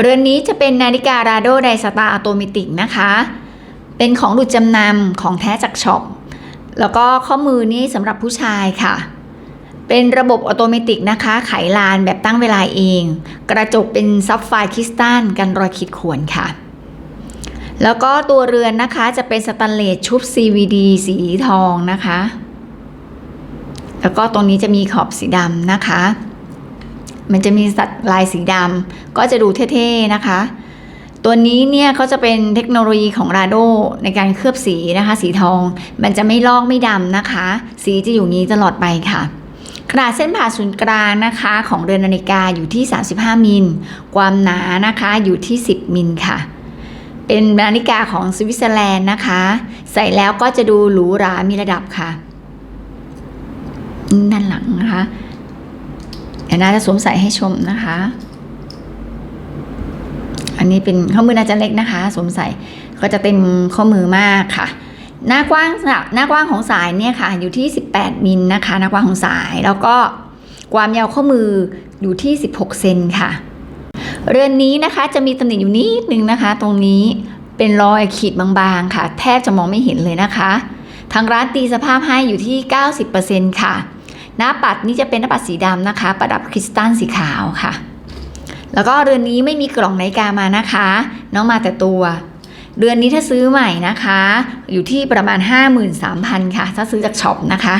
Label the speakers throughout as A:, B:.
A: เรือนนี้จะเป็นนาฬิการาโดไดสตาอัตโตเมติกนะคะ เป็นของหลุดจำนำของแท้จากช็อป แล้วก็ข้อมือนี่สำหรับผู้ชายค่ะ เป็นระบบออโตเมติกนะคะ ไขลานแบบตั้งเวลาเอง กระจกเป็นซับไฟร์คริสตัลกันรอยขีดข่วนค่ะ แล้วก็ตัวเรือนนะคะจะเป็นสแตนเลสชุบ CVD สีทองนะคะ แล้วก็ตรงนี้จะมีขอบสีดำนะคะ มันจะมีสัตว์ลายสีดำก็จะดูเท่ๆนะคะ ตัวนี้เนี่ยเขาจะเป็นเทคโนโลยีของราโดในการเคลือบสีนะคะ สีทอง มันจะไม่ลอกไม่ดำนะคะ สีจะอยู่นี้ตลอดไปค่ะขนาดเส้นผ่าศูนย์กลางนะคะของเรือนนาฬิกาอยู่ที่ 35 มิล ความหนานะคะอยู่ที่ 10 มิลค่ะ เป็นนาฬิกาของสวิตเซอร์แลนด์นะคะ ใส่แล้วก็จะดูหรูหรามีระดับค่ะ ด้านหลังนะคะ น่าจะสวมใส่ให้ชมนะคะ อันนี้เป็นข้อมือน่าจะเล็กนะคะ สวมใส่ก็จะเต็มข้อมือมากค่ะ หน้ากว้างหน้ากว้างของสายเนี่ยค่ะ อยู่ที่ 18 มิลนะคะ หน้ากว้างของสายแล้วก็ความยาวข้อมืออยู่ที่ 16 เซนค่ะ เรือนนี้นะคะจะมีตำหนิอยู่นิดนึงนะคะ ตรงนี้เป็นรอยขีดบางๆ ค่ะ แทบจะมองไม่เห็นเลยนะคะ ทางร้านตีสภาพให้อยู่ที่ 90%ค่ะ หน้าปัดนี่จะเป็นหน้าปัดสีดำนะคะ ประดับคริสตัลสีขาวค่ะ แล้วก็เรือนนี้ไม่มีกล่องนาฬิกามานะคะ น้องมาแต่ตัว เรือนนี้ถ้าซื้อใหม่นะคะ อยู่ที่ประมาณ 53,000 ค่ะ ถ้าซื้อจากช็อปนะคะ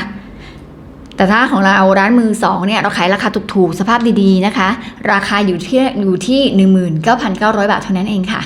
A: แต่ถ้าของเราร้านมือสองเนี่ยเราขายราคาถูกๆสภาพดีๆนะคะ ราคาอยู่ที่อยู่ที่ 19,900 บาทเท่านั้นเองค่ะ